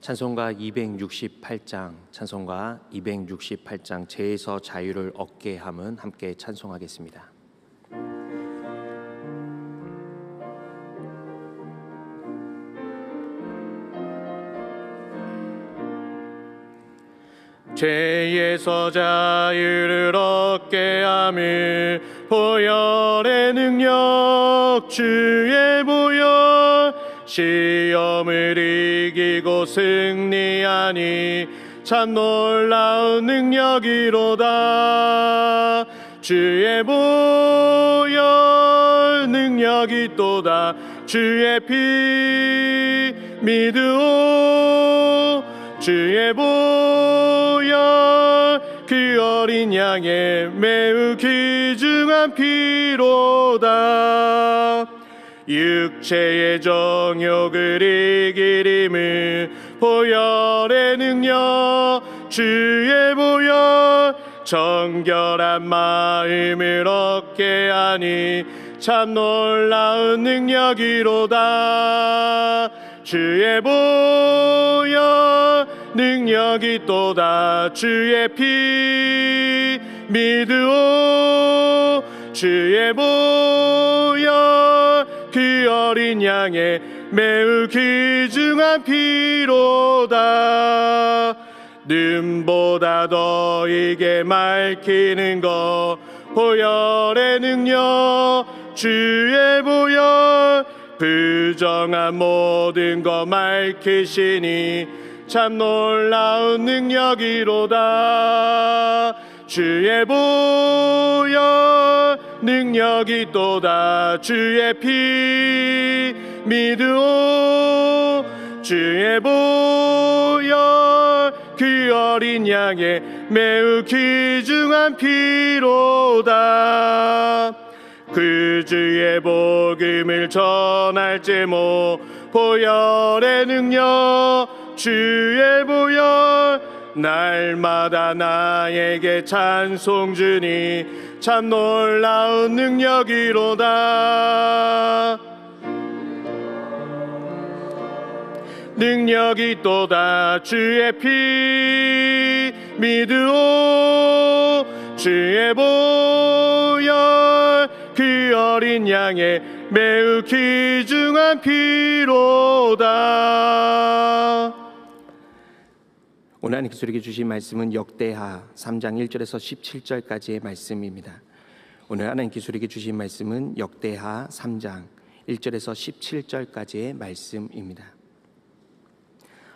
찬송가 268장 찬송가 268장 죄에서 자유를 얻게 함은 함께 찬송하겠습니다. 죄에서 자유를 얻게 함을 보혈의 능력 주의 보혈 시험을 이기고 승리하니 참 놀라운 능력이로다. 주의 보혈 능력이 또다. 주의 피 믿으오. 주의 보혈 그 어린 양의 매우 귀중한 피로다 육체의 정욕을 이기림을 보혈의 능력 주의 보혈 정결한 마음을 얻게 하니 참 놀라운 능력이로다. 주의 보혈 능력이 또다. 주의 피 믿으오. 주의 보혈 그 어린 양의 매우 귀중한 피로다. 눈보다 너에게 맑히는 것 보혈의 능력 주의 보혈 부정한 모든 것 맑히시니 참 놀라운 능력이로다 주의 보혈 능력이 또다. 주의 피 믿으오. 주의 보혈 그 어린 양의 매우 귀중한 피로다. 그 주의 복음을 전할 제모 보혈의 능력 주의 보혈 날마다 나에게 찬송 주니 참 놀라운 능력이로다. 능력이 또다 주의 피 믿으오. 주의 보혈 그 어린 양의 매우 귀중한 피로다 오늘 하나님 우리에게 주신 말씀은 역대하 3장 1절에서 17절까지의 말씀입니다. 오늘 하나님 우리에게 주신 말씀은 역대하 3장 1절에서 17절까지의 말씀입니다.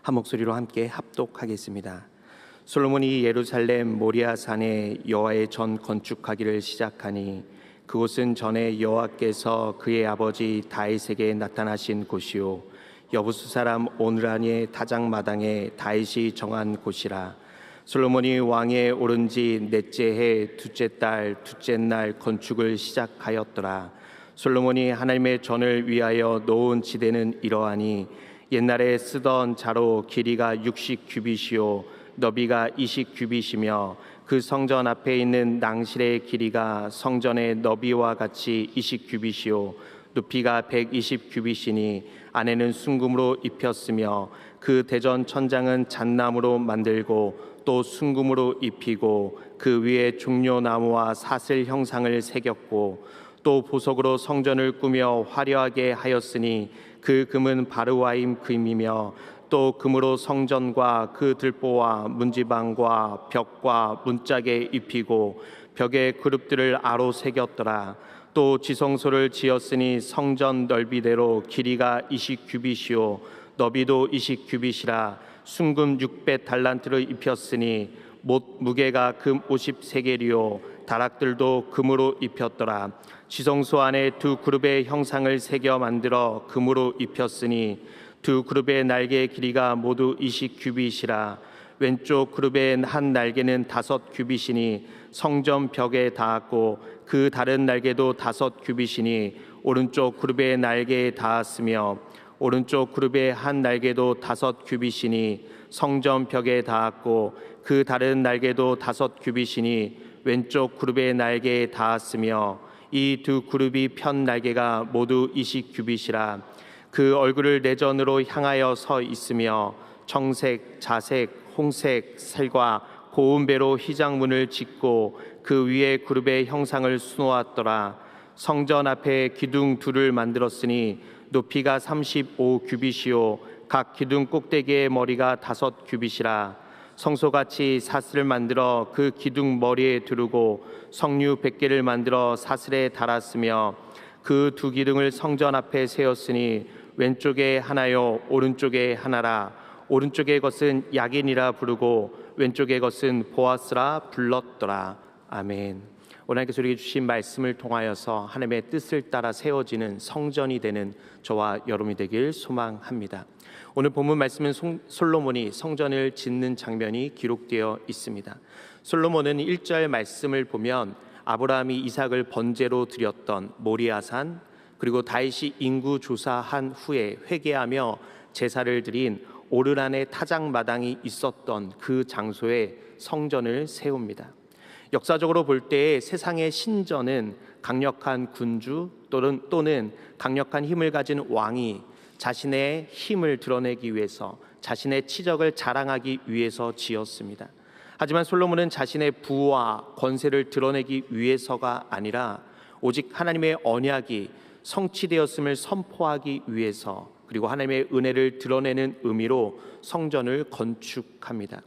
한 목소리로 함께 합독하겠습니다. 솔로몬이 예루살렘 모리아 산에 여호와의 전 건축하기를 시작하니 그곳은 전에 여호와께서 그의 아버지 다윗에게 나타나신 곳이요 여부수 사람 오느라니의 타작마당에 다윗이 정한 곳이라. 솔로몬이 왕에 오른 지 넷째 해 둘째 달 둘째 날 건축을 시작하였더라. 솔로몬이 하나님의 전을 위하여 놓은 지대는 이러하니 옛날에 쓰던 자로 길이가 60규빗이요 너비가 20규빗이며 그 성전 앞에 있는 낭실의 길이가 성전의 너비와 같이 20규빗이요 높이가 120규빗이니 안에는 순금으로 입혔으며 그 대전 천장은 잣나무로 만들고 또 순금으로 입히고 그 위에 종려나무와 사슬 형상을 새겼고 또 보석으로 성전을 꾸며 화려하게 하였으니 그 금은 바르와임 금이며 또 금으로 성전과 그 들보와 문지방과 벽과 문짝에 입히고 벽에 그룹들을 아로 새겼더라. 또 지성소를 지었으니 성전 넓이대로 길이가 20규빗이요. 너비도 20규빗이라 순금 600 달란트를 입혔으니 못 무게가 금 50세겔이요. 다락들도 금으로 입혔더라. 지성소 안에 두 그룹의 형상을 새겨 만들어 금으로 입혔으니 두 그룹의 날개의 길이가 모두 20규빗이라. 왼쪽 그룹의 한 날개는 다섯 규빗이니 성전 벽에 닿았고 그 다른 날개도 다섯 규빗이니 오른쪽 그룹의 날개에 닿았으며 오른쪽 그룹의 한 날개도 다섯 규빗이니 성전 벽에 닿았고 그 다른 날개도 다섯 규빗이니 왼쪽 그룹의 날개에 닿았으며 이 두 그룹이 편 날개가 모두 이십 규빗이라. 그 얼굴을 내전으로 향하여 서 있으며 청색, 자색, 홍색, 살과 고운 배로 휘장문을 짓고 그 위에 그룹의 형상을 수놓았더라. 성전 앞에 기둥 둘을 만들었으니 높이가 35 규빗이요. 각 기둥 꼭대기의 머리가 다섯 규빗이라. 성소같이 사슬을 만들어 그 기둥 머리에 두르고 성류 100개를 만들어 사슬에 달았으며 그 두 기둥을 성전 앞에 세웠으니 왼쪽에 하나요 오른쪽에 하나라. 오른쪽의 것은 야긴이라 부르고 왼쪽의 것은 보아스라 불렀더라 아멘. 오늘 하나님께서 우리에게 주신 말씀을 통하여서 하나님의 뜻을 따라 세워지는 성전이 되는 저와 여러분이 되길 소망합니다. 오늘 본문 말씀은 송- 솔로몬이 성전을 짓는 장면이 기록되어 있습니다. 솔로몬은 1절 말씀을 보면 아브라함이 이삭을 번제로 드렸던 모리아산 그리고 다윗이 인구 조사한 후에 회개하며 제사를 드린 오르란의 타작 마당이 있었던 그 장소에 성전을 세웁니다. 역사적으로 볼 때 세상의 신전은 강력한 군주 또는 또는 강력한 힘을 가진 왕이 자신의 힘을 드러내기 위해서 자신의 치적을 자랑하기 위해서 지었습니다. 하지만 솔로몬은 자신의 부와 권세를 드러내기 위해서가 아니라 오직 하나님의 언약이 성취되었음을 선포하기 위해서 그리고 하나님의 은혜를 드러내는 의미로 성전을 건축합니다.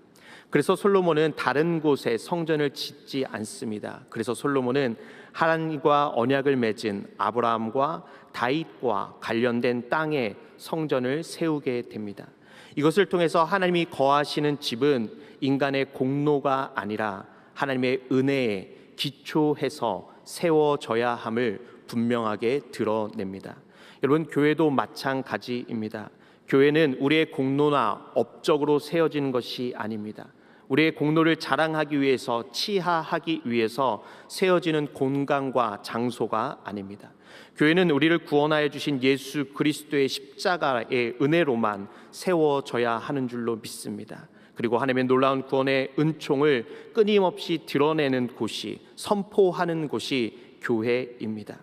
그래서 솔로몬은 다른 곳에 성전을 짓지 않습니다. 그래서 솔로몬은 하나님과 언약을 맺은 아브라함과 다윗과 관련된 땅에 성전을 세우게 됩니다. 이것을 통해서 하나님이 거하시는 집은 인간의 공로가 아니라 하나님의 은혜에 기초해서 세워져야 함을 분명하게 드러냅니다. 여러분 교회도 마찬가지입니다. 교회는 우리의 공로나 업적으로 세워지는 것이 아닙니다. 우리의 공로를 자랑하기 위해서 치하하기 위해서 세워지는 공간과 장소가 아닙니다. 교회는 우리를 구원하여 주신 예수 그리스도의 십자가의 은혜로만 세워져야 하는 줄로 믿습니다. 그리고 하나님의 놀라운 구원의 은총을 끊임없이 드러내는 곳이 선포하는 곳이 교회입니다.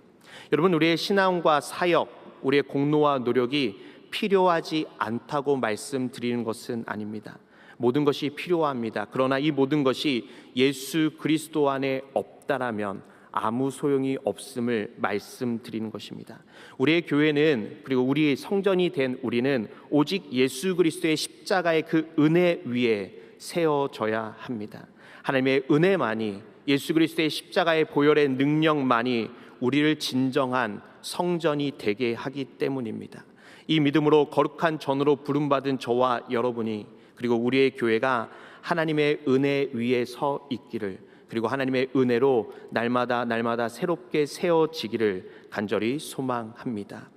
여러분 우리의 신앙과 사역, 우리의 공로와 노력이 필요하지 않다고 말씀드리는 것은 아닙니다. 모든 것이 필요합니다. 그러나 이 모든 것이 예수 그리스도 안에 없다라면 아무 소용이 없음을 말씀드리는 것입니다. 우리의 교회는 그리고 우리 성전이 된 우리는 오직 예수 그리스도의 십자가의 그 은혜 위에 세워져야 합니다. 하나님의 은혜만이 예수 그리스도의 십자가의 보혈의 능력만이 우리를 진정한 성전이 되게 하기 때문입니다. 이 믿음으로 거룩한 전으로 부름받은 저와 여러분이 그리고 우리의 교회가 하나님의 은혜 위에 서 있기를 그리고 하나님의 은혜로 날마다 날마다 새롭게 세워지기를 간절히 소망합니다.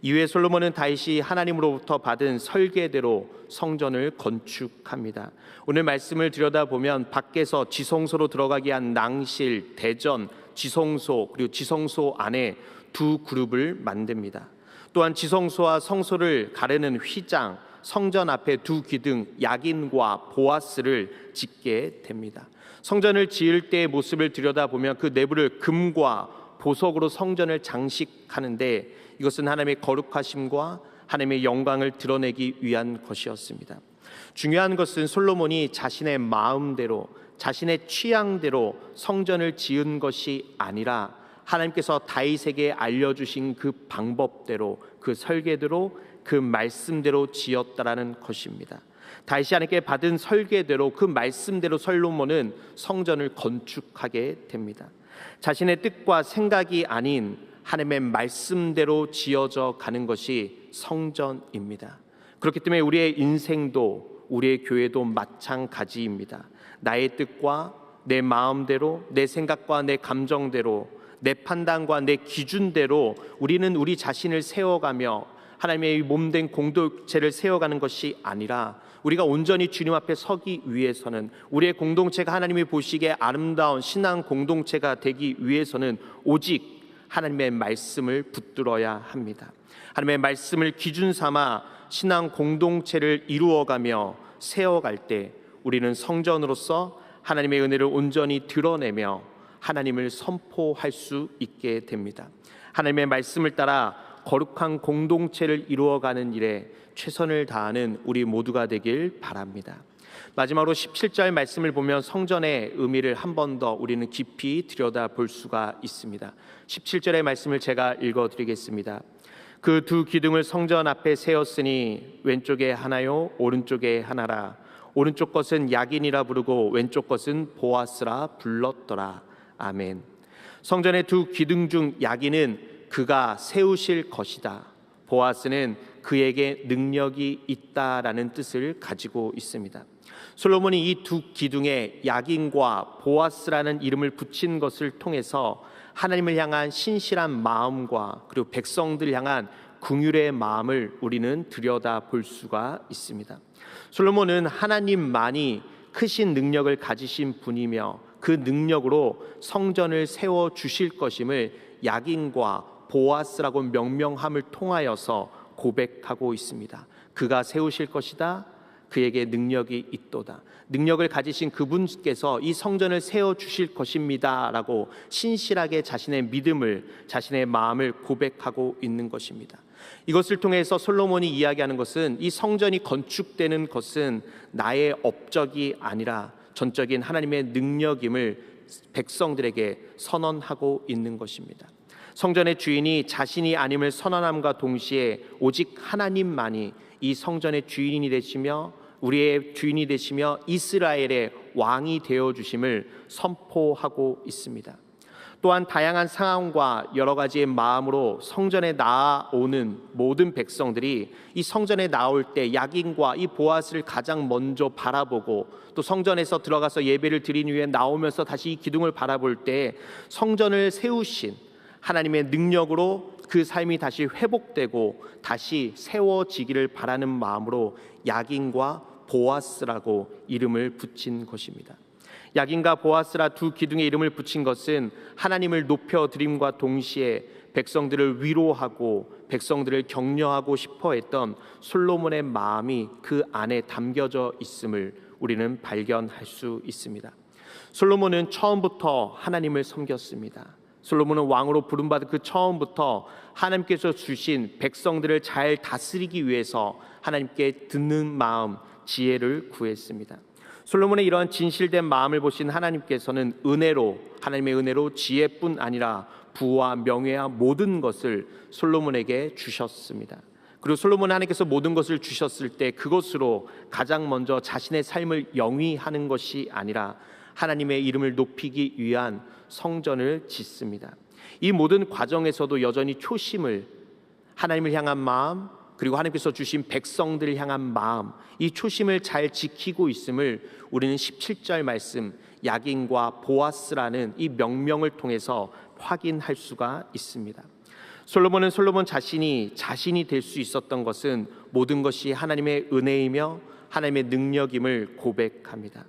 이후에 솔로몬은 다윗이 하나님으로부터 받은 설계대로 성전을 건축합니다. 오늘 말씀을 들여다보면 밖에서 지성소로 들어가기 위한 낭실, 대전, 지성소 그리고 지성소 안에 두 그룹을 만듭니다. 또한 지성소와 성소를 가르는 휘장, 성전 앞에 두 기둥 야긴과 보아스를 짓게 됩니다. 성전을 지을 때의 모습을 들여다보면 그 내부를 금과 보석으로 성전을 장식하는데 이것은 하나님의 거룩하심과 하나님의 영광을 드러내기 위한 것이었습니다. 중요한 것은 솔로몬이 자신의 마음대로 자신의 취향대로 성전을 지은 것이 아니라 하나님께서 다윗에게 알려주신 그 방법대로 그 설계대로 그 말씀대로 지었다라는 것입니다. 다윗이 하나님께 받은 설계대로 그 말씀대로 솔로몬은 성전을 건축하게 됩니다. 자신의 뜻과 생각이 아닌 하나님의 말씀대로 지어져 가는 것이 성전입니다. 그렇기 때문에 우리의 인생도 우리의 교회도 마찬가지입니다. 나의 뜻과 내 마음대로 내 생각과 내 감정대로 내 판단과 내 기준대로 우리는 우리 자신을 세워가며 하나님의 몸된 공동체를 세워가는 것이 아니라 우리가 온전히 주님 앞에 서기 위해서는 우리의 공동체가 하나님이 보시기에 아름다운 신앙 공동체가 되기 위해서는 오직 하나님의 말씀을 붙들어야 합니다. 하나님의 말씀을 기준 삼아 신앙 공동체를 이루어가며 세워갈 때 우리는 성전으로서 하나님의 은혜를 온전히 드러내며 하나님을 선포할 수 있게 됩니다. 하나님의 말씀을 따라 거룩한 공동체를 이루어가는 일에 최선을 다하는 우리 모두가 되길 바랍니다. 마지막으로 17절 말씀을 보면 성전의 의미를 한 번 더 우리는 깊이 들여다 볼 수가 있습니다. 17절의 말씀을 제가 읽어 드리겠습니다. 그 두 기둥을 성전 앞에 세웠으니 왼쪽에 하나요 오른쪽에 하나라 오른쪽 것은 야긴이라 부르고 왼쪽 것은 보아스라 불렀더라 아멘 성전의 두 기둥 중 야긴은 그가 세우실 것이다 보아스는 그에게 능력이 있다라는 뜻을 가지고 있습니다 솔로몬이 이 두 기둥에 야긴과 보아스라는 이름을 붙인 것을 통해서 하나님을 향한 신실한 마음과 그리고 백성들 향한 궁율의 마음을 우리는 들여다 볼 수가 있습니다. 솔로몬은 하나님만이 크신 능력을 가지신 분이며 그 능력으로 성전을 세워 주실 것임을 야긴과 보아스라고 명명함을 통하여서 고백하고 있습니다. 그가 세우실 것이다. 그에게 능력이 있도다. 능력을 가지신 그분께서 이 성전을 세워 주실 것입니다라고 신실하게 자신의 믿음을 자신의 마음을 고백하고 있는 것입니다. 이것을 통해서 솔로몬이 이야기하는 것은 이 성전이 건축되는 것은 나의 업적이 아니라 전적인 하나님의 능력임을 백성들에게 선언하고 있는 것입니다. 성전의 주인이 자신이 아님을 선언함과 동시에 오직 하나님만이 이 성전의 주인이 되시며 우리의 주인이 되시며 이스라엘의 왕이 되어 주심을 선포하고 있습니다. 또한 다양한 상황과 여러 가지의 마음으로 성전에 나아오는 모든 백성들이 이 성전에 나올 때 야긴과 이 보아스를 가장 먼저 바라보고 또 성전에서 들어가서 예배를 드린 후에 나오면서 다시 이 기둥을 바라볼 때 성전을 세우신 하나님의 능력으로 그 삶이 다시 회복되고 다시 세워지기를 바라는 마음으로 야긴과 보아스라고 이름을 붙인 것입니다. 야긴과 보아스라 두 기둥의 이름을 붙인 것은 하나님을 높여 드림과 동시에 백성들을 위로하고 백성들을 격려하고 싶어 했던 솔로몬의 마음이 그 안에 담겨져 있음을 우리는 발견할 수 있습니다. 솔로몬은 처음부터 하나님을 섬겼습니다. 솔로몬은 왕으로 부름받은 그 처음부터 하나님께서 주신 백성들을 잘 다스리기 위해서 하나님께 듣는 마음, 지혜를 구했습니다. 솔로몬의 이러한 진실된 마음을 보신 하나님께서는 은혜로 하나님의 은혜로 지혜뿐 아니라 부와 명예와 모든 것을 솔로몬에게 주셨습니다. 그리고 솔로몬 하나님께서 모든 것을 주셨을 때 그것으로 가장 먼저 자신의 삶을 영위하는 것이 아니라 하나님의 이름을 높이기 위한 성전을 짓습니다. 이 모든 과정에서도 여전히 초심을 하나님을 향한 마음 그리고 하나님께서 주신 백성들을 향한 마음 이 초심을 잘 지키고 있음을 우리는 17절 말씀 야긴과 보아스라는 이 명명을 통해서 확인할 수가 있습니다. 솔로몬은 솔로몬 자신이 자신이 될 수 있었던 것은 모든 것이 하나님의 은혜이며 하나님의 능력임을 고백합니다.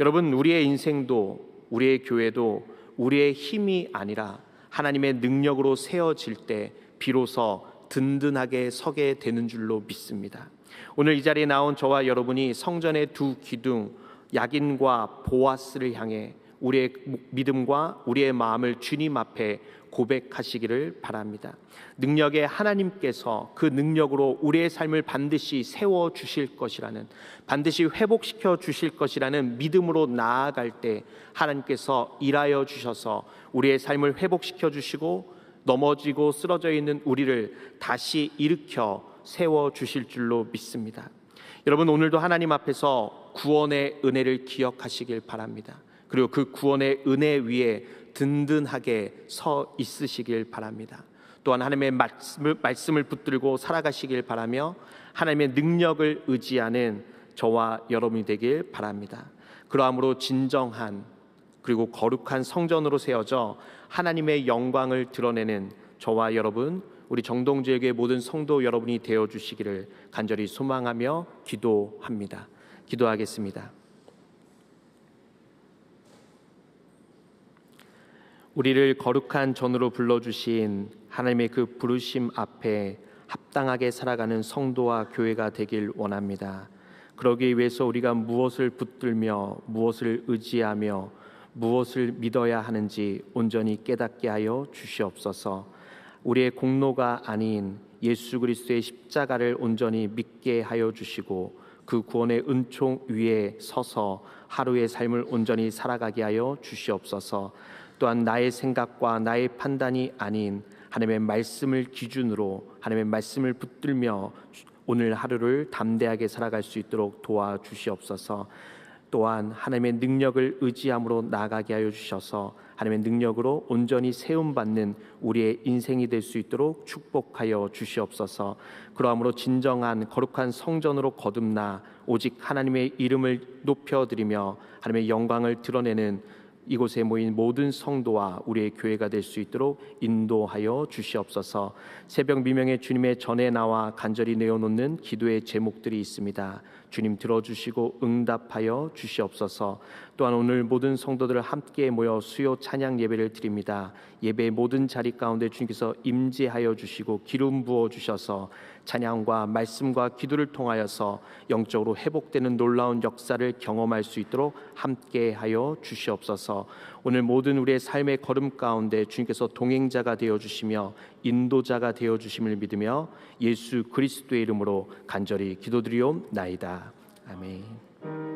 여러분 우리의 인생도 우리의 교회도 우리의 힘이 아니라 하나님의 능력으로 세워질 때 비로소 든든하게 서게 되는 줄로 믿습니다. 오늘 이 자리에 나온 저와 여러분이 성전의 두 기둥 야긴과 보아스를 향해 우리의 믿음과 우리의 마음을 주님 앞에 고백하시기를 바랍니다. 능력의 하나님께서 그 능력으로 우리의 삶을 반드시 세워 주실 것이라는 반드시 회복시켜 주실 것이라는 믿음으로 나아갈 때 하나님께서 일하여 주셔서 우리의 삶을 회복시켜 주시고 넘어지고 쓰러져 있는 우리를 다시 일으켜 세워 주실 줄로 믿습니다. 여러분 오늘도 하나님 앞에서 구원의 은혜를 기억하시길 바랍니다. 그리고 그 구원의 은혜 위에 든든하게 서 있으시길 바랍니다. 또한 하나님의 말씀을, 말씀을 붙들고 살아가시길 바라며 하나님의 능력을 의지하는 저와 여러분이 되길 바랍니다. 그러함으로 진정한 그리고 거룩한 성전으로 세워져 하나님의 영광을 드러내는 저와 여러분 우리 정동지역의 모든 성도 여러분이 되어 주시기를 간절히 소망하며 기도합니다. 기도하겠습니다. 우리를 거룩한 전으로 불러 주신 하나님의 그 부르심 앞에 합당하게 살아가는 성도와 교회가 되길 원합니다. 그러기 위해서 우리가 무엇을 붙들며 무엇을 의지하며 무엇을 믿어야 하는지 온전히 깨닫게 하여 주시옵소서. 우리의 공로가 아닌 예수 그리스도의 십자가를 온전히 믿게 하여 주시고 그 구원의 은총 위에 서서 하루의 삶을 온전히 살아가게 하여 주시옵소서. 또한 나의 생각과 나의 판단이 아닌 하나님의 말씀을 기준으로 하나님의 말씀을 붙들며 오늘 하루를 담대하게 살아갈 수 있도록 도와주시옵소서. 또한 하나님의 능력을 의지함으로 나아가게 하여 주셔서 하나님의 능력으로 온전히 세움 받는 우리의 인생이 될 수 있도록 축복하여 주시옵소서. 그러함으로 진정한 거룩한 성전으로 거듭나 오직 하나님의 이름을 높여 드리며 하나님의 영광을 드러내는 이곳에 모인 모든 성도와 우리의 교회가 될 수 있도록 인도하여 주시옵소서. 새벽 미명에 주님의 전에 나와 간절히 내어놓는 기도의 제목들이 있습니다. 주님 들어주시고 응답하여 주시옵소서. 또한 오늘 모든 성도들 함께 모여 수요 찬양 예배를 드립니다. 예배의 모든 자리 가운데 주님께서 임재하여 주시고 기름 부어 주셔서 찬양과 말씀과 기도를 통하여서 영적으로 회복되는 놀라운 역사를 경험할 수 있도록 함께 하여 주시옵소서. 오늘 모든 우리의 삶의 걸음 가운데 주님께서 동행자가 되어 주시며 인도자가 되어 주심을 믿으며 예수 그리스도의 이름으로 간절히 기도드리옵나이다. 아멘.